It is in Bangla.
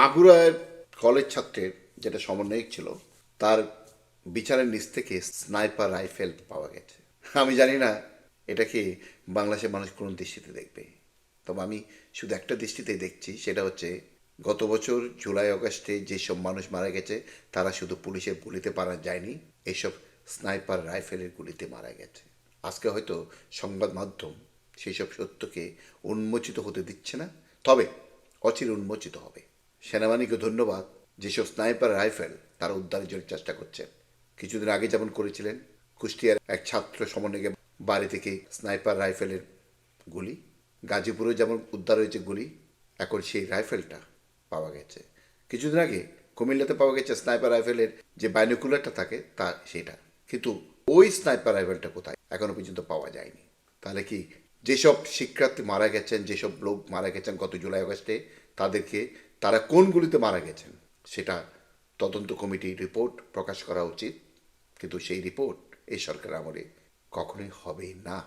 মাগুরার কলেজ ছাত্রের যেটা সমন্বয়ক ছিল, তার বিচারের নিচ থেকে স্নাইপার রাইফেল পাওয়া গেছে। আমি জানি না এটাকে বাংলাদেশের মানুষ কোন দৃষ্টিতে দেখবে। তবে আমি শুধু একটা দৃষ্টিতে দেখছি, সেটা হচ্ছে গত বছর জুলাই আগস্টে যেসব মানুষ মারা গেছে, তারা শুধু পুলিশের গুলিতে মারা যায়নি এইসব স্নাইপার রাইফেলের গুলিতে মারা গেছে। আজকে হয়তো সংবাদ মাধ্যম সেই সব সত্যকে উন্মোচিত হতে দিচ্ছে না, তবে অচির উন্মোচিত হবে। সেনাবাহিনীকে ধন্যবাদ যেসব স্নাইপার রাইফেল তারা উদ্ধারের জন্য চেষ্টা করছেন। কিছুদিন আগে যেমন করেছিলেন, কুষ্টিয়ার এক ছাত্র সমন্বয়কে বাড়ি থেকে স্নাইপার রাইফেলের গুলি গাজীপুরে যেমন উদ্ধার হয়েছে গুলি, এখন সেই রাইফেলটা পাওয়া গেছে। কিছুদিন আগে কুমিল্লাতে পাওয়া গেছে স্নাইপার রাইফেলের যে বাইনোকুলারটা থাকে, তা সেটা। কিন্তু ওই স্নাইপার রাইফেলটা কোথায়? এখনও পর্যন্ত পাওয়া যায়নি। তাহলে কি যেসব শিক্ষার্থী মারা গেছেন, যেসব লোক মারা গেছেন গত জুলাই আগস্টে তাদেরকে তারা কোনগুলিতে মারা গেছেন, সেটা তদন্ত কমিটির রিপোর্ট প্রকাশ করা উচিত। কিন্তু সেই রিপোর্ট এই সরকার আমলে কখনোই হবে না।